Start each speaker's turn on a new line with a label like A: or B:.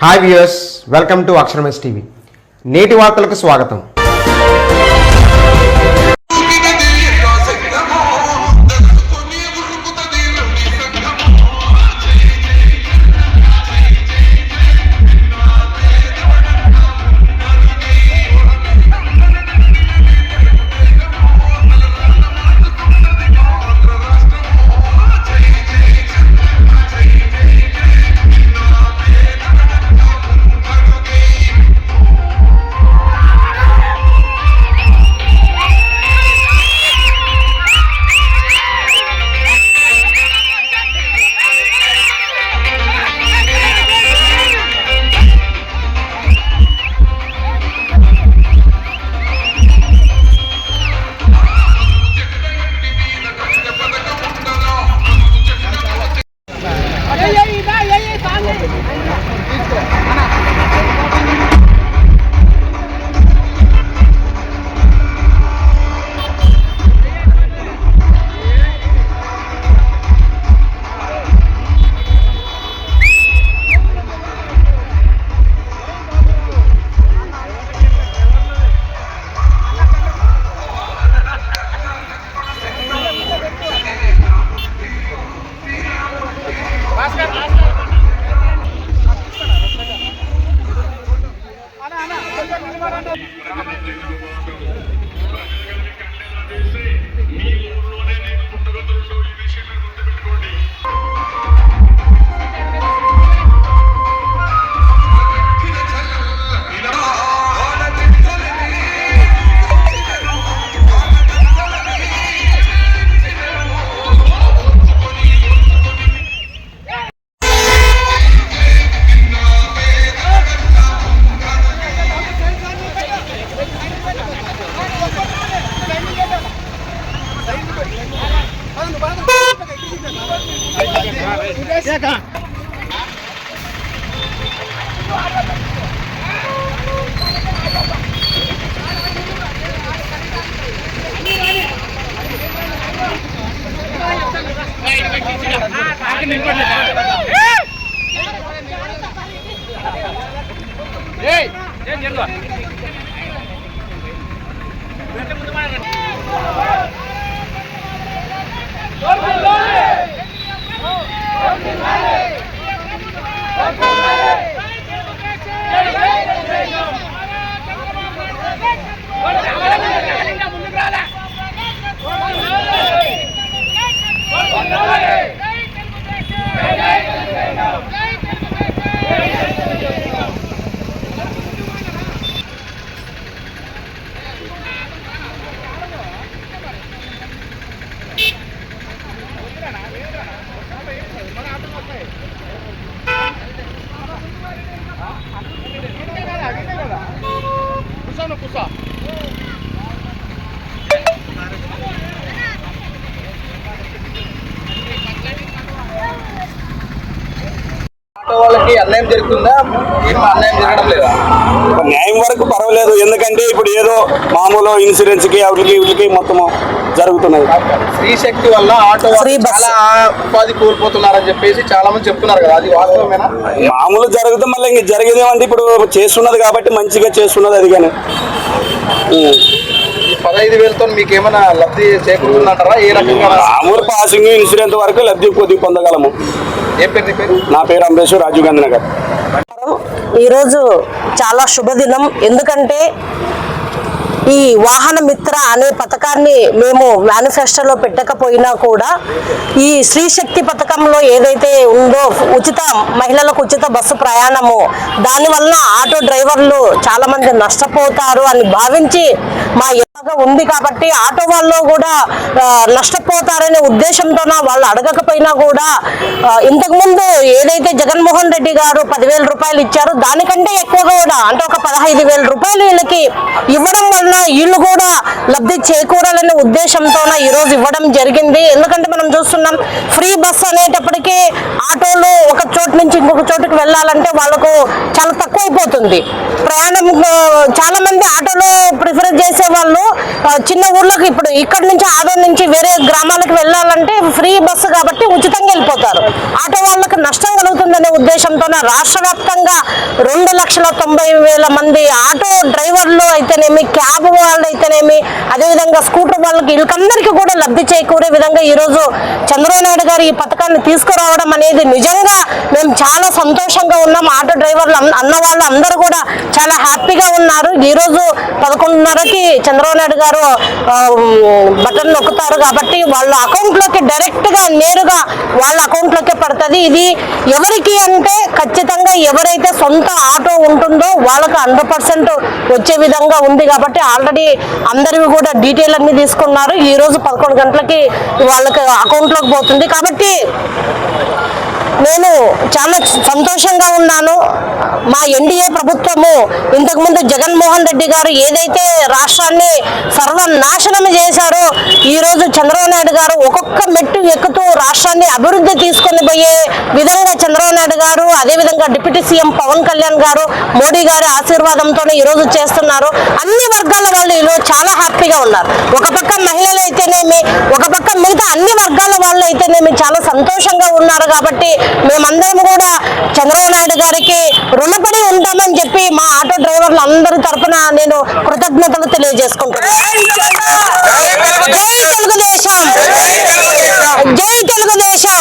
A: Hi viewers welcome to అక్షరమస్ TV నేటి వార్తలకు స్వాగతం.
B: మీ Hey, jangan jangan ఆటో వాళ్ళకి అన్యాయం జరుగుతుందా? ఏం అన్యాయం జరగడం లేదా?
C: న్యాయం వరకు పర్వాలేదు. ఎందుకంటే ఇప్పుడు ఏదో మామూలు ఇన్సూరెన్స్కి వాటికి వీటికి మొత్తం జరుగుతున్నది.
B: స్త్రీ శక్తి వల్ల ఆటో వాళ్ళు. చాలా ఉపాధి కోల్పోతున్నారని చెప్పేసి చాలా మంది చెప్తున్నారు కదా. అది వాస్తవమేనా?
C: మామూలు జరుగుతుంది మళ్ళీ ఇంక జరిగేది ఏమంటే ఇప్పుడు చేస్తున్నది కాబట్టి మంచిగా చేస్తున్నది అది కానీ.
B: పదహైదు వేలతో మీకు ఏమైనా లబ్ధి చేకూరుతుందంటారా? ఏ రకంగా?
C: మామూలు పాసింగ్ ఇన్సూరెన్స్ వరకు లబ్ధి కొద్దిగా పొందగలము.
B: నీ పేరు?
C: నా పేరు అంబేష్ రాజీవ్ గాంధీ నగర్.
D: ఈరోజు చాలా శుభదినం. ఎందుకంటే ఈ వాహన మిత్ర అనే పథకాన్ని మేము మేనిఫెస్టోలో పెట్టకపోయినా కూడా ఈ స్త్రీ శక్తి పథకంలో ఏదైతే ఉందో ఉచిత మహిళలకు ఉచిత బస్సు ప్రయాణము దానివల్ల ఆటో డ్రైవర్లు చాలా మంది నష్టపోతారు అని భావించి మా ఎలాగ ఉంది కాబట్టి ఆటో వాళ్ళు కూడా నష్టపోతారనే ఉద్దేశంతోన వాళ్ళు అడగకపోయినా కూడా ఇంతకుముందు ఏదైతే జగన్మోహన్ రెడ్డి గారు పదివేల రూపాయలు ఇచ్చారో దానికంటే ఎక్కువగా కూడా అంటే ఒక పదహైదు వేల రూపాయలు వీళ్ళకి ఇవ్వడం వీళ్ళు కూడా లబ్ధి చేకూరాలనే ఉద్దేశంతోన ఈరోజు ఇవ్వడం జరిగింది. ఎందుకంటే మనం చూస్తున్నాం ఫ్రీ బస్ అనేటప్పటికీ ఆటోలు ఒక చోటు నుంచి ఇంకొక చోటుకి వెళ్ళాలంటే వాళ్ళకు చాలా తక్కువ అయిపోతుంది ప్రయాణం చాలా మంది ఆటోలో ప్రిఫర్ చేసే వాళ్ళు చిన్న ఊర్లోకి ఇప్పుడు ఇక్కడ నుంచి ఆదోన్ నుంచి వేరే గ్రామాలకు వెళ్ళాలంటే ఫ్రీ బస్సు కాబట్టి ఉచితంగా వెళ్ళిపోతారు. ఆటో వాళ్ళకి నష్టం కలుగుతుందనే ఉద్దేశంతోనే రాష్ట్ర వ్యాప్తంగా రెండు లక్షల తొంభై వేల మంది ఆటో డ్రైవర్లు అయితేనేమి క్యాబ్ వాళ్ళు అయితేనేమి అదేవిధంగా స్కూటర్ వాళ్ళకి వీళ్ళకందరికీ కూడా లబ్ధి చేకూరే విధంగా ఈరోజు చంద్రబాబు నాయుడు గారు ఈ పథకాన్ని తీసుకురావడం అనేది నిజంగా మేము చాలా సంతోషంగా ఉన్నాం. ఆటో డ్రైవర్లు అన్న- అన్న వాళ్ళు అందరూ కూడా చాలా హ్యాపీగా ఉన్నారు. ఈ రోజు పదకొండున్నరకి చంద్రబాబు నాయుడు గారు బటన్ నొక్కుతారు కాబట్టి వాళ్ళ అకౌంట్లోకి డైరెక్ట్గా నేరుగా వాళ్ళ అకౌంట్లోకి పడుతుంది. ఇది ఎవరికి అంటే ఖచ్చితంగా ఎవరైతే సొంత ఆటో ఉంటుందో వాళ్ళకి హండ్రెడ్ పర్సెంట్ వచ్చే విధంగా ఉంది కాబట్టి ఆల్రెడీ అందరివి కూడా డీటెయిల్ అన్ని తీసుకున్నారు. ఈ రోజు పదకొండు గంటలకి వాళ్ళకి అకౌంట్లోకి పోతుంది. కాబట్టి నేను చాలా సంతోషంగా ఉన్నాను. మా ఎన్డీఏ ప్రభుత్వము ఇంతకుముందు జగన్మోహన్ రెడ్డి గారు ఏదైతే రాష్ట్రాన్ని సర్వనాశనం చేశారో ఈరోజు చంద్రబాబు నాయుడు గారు ఒక్కొక్క మెట్టు ఎక్కుతూ రాష్ట్రాన్ని అభివృద్ధి తీసుకొని పోయే విధంగా చంద్రబాబు నాయుడు గారు అదేవిధంగా డిప్యూటీ సీఎం పవన్ కళ్యాణ్ గారు మోడీ గారి ఆశీర్వాదంతో ఈరోజు చేస్తున్నారు. అన్ని వర్గాల వాళ్ళు ఈరోజు చాలా హ్యాపీగా ఉన్నారు. ఒక పక్క మహిళలు అయితేనేమి ఒక పక్క మిగతా అన్ని వర్గాల వాళ్ళు అయితేనేమి చాలా సంతోషంగా ఉన్నారు కాబట్టి మేమందరం కూడా చంద్రబాబు నాయుడు గారికి రుణపడి ఉంటామని చెప్పి మా ఆటో డ్రైవర్లు అందరి తరపున నేను కృతజ్ఞతలు తెలియజేసుకుంటున్నాను. జై తెలుగుదేశం! జై తెలుగుదేశం!